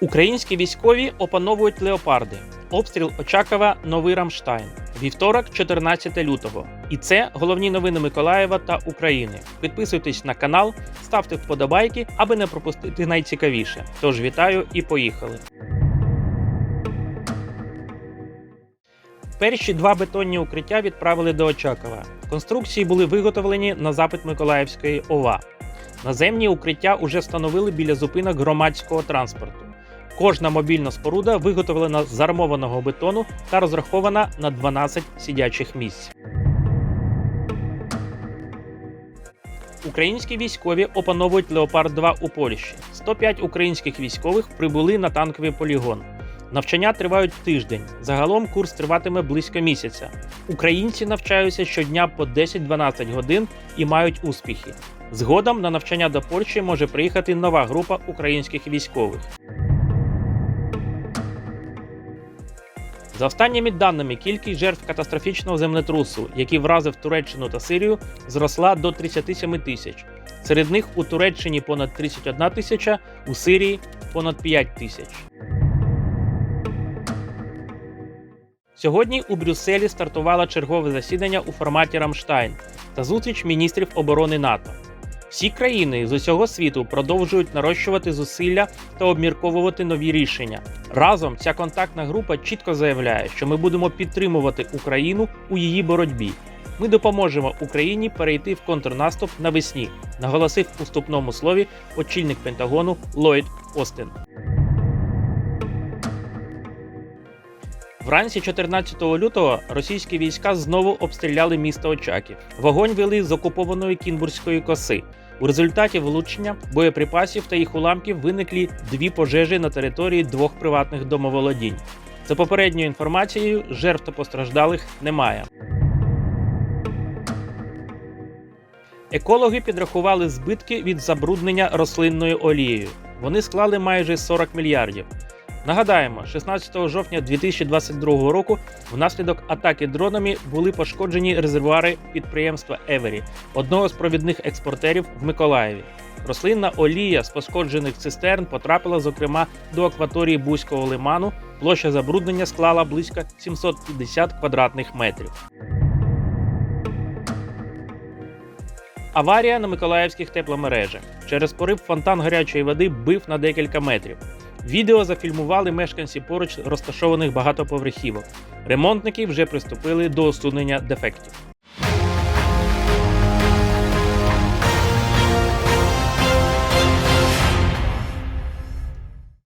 Українські військові опановують леопарди. Обстріл Очакова Новий Рамштайн. Вівторок, 14 лютого. І це головні новини Миколаєва та України. Підписуйтесь на канал, ставте вподобайки, аби не пропустити найцікавіше. Тож вітаю і поїхали. Перші два бетонні укриття відправили до Очакова. Конструкції були виготовлені на запит Миколаївської ОВА. Наземні укриття уже встановили біля зупинок громадського транспорту. Кожна мобільна споруда виготовлена з армованого бетону та розрахована на 12 сидячих місць. Українські військові опановують Леопард 2 у Польщі. 105 українських військових прибули на танковий полігон. Навчання тривають тиждень. Загалом курс триватиме близько місяця. Українці навчаються щодня по 10-12 годин і мають успіхи. Згодом на навчання до Польщі може приїхати нова група українських військових. За останніми даними, кількість жертв катастрофічного землетрусу, який вразив Туреччину та Сирію, зросла до 37 тисяч. Серед них у Туреччині понад 31 тисяча, у Сирії понад 5 тисяч. Сьогодні у Брюсселі стартувало чергове засідання у форматі Рамштайн та зустріч міністрів оборони НАТО. Всі країни з усього світу продовжують нарощувати зусилля та обмірковувати нові рішення. Разом ця контактна група чітко заявляє, що ми будемо підтримувати Україну у її боротьбі. Ми допоможемо Україні перейти в контрнаступ навесні, наголосив у вступному слові очільник Пентагону Ллойд Остин. Вранці 14 лютого російські війська знову обстріляли місто Очаків. Вогонь вели з окупованої Кінбурзької коси. У результаті влучення боєприпасів та їх уламків виникли дві пожежі на території двох приватних домоволодінь. За попередньою інформацією, жертв та постраждалих немає. Екологи підрахували збитки від забруднення рослинною олією. Вони склали майже 40 мільярдів. Нагадаємо, 16 жовтня 2022 року внаслідок атаки дронами були пошкоджені резервуари підприємства Евері, одного з провідних експортерів в Миколаєві. Рослинна олія з пошкоджених цистерн потрапила, зокрема, до акваторії Бузького лиману. Площа забруднення склала близько 750 квадратних метрів. Аварія на миколаївських тепломережах. Через порив фонтан гарячої води бив на декілька метрів. Відео зафільмували мешканці поруч розташованих багатоповерхівок. Ремонтники вже приступили до усунення дефектів.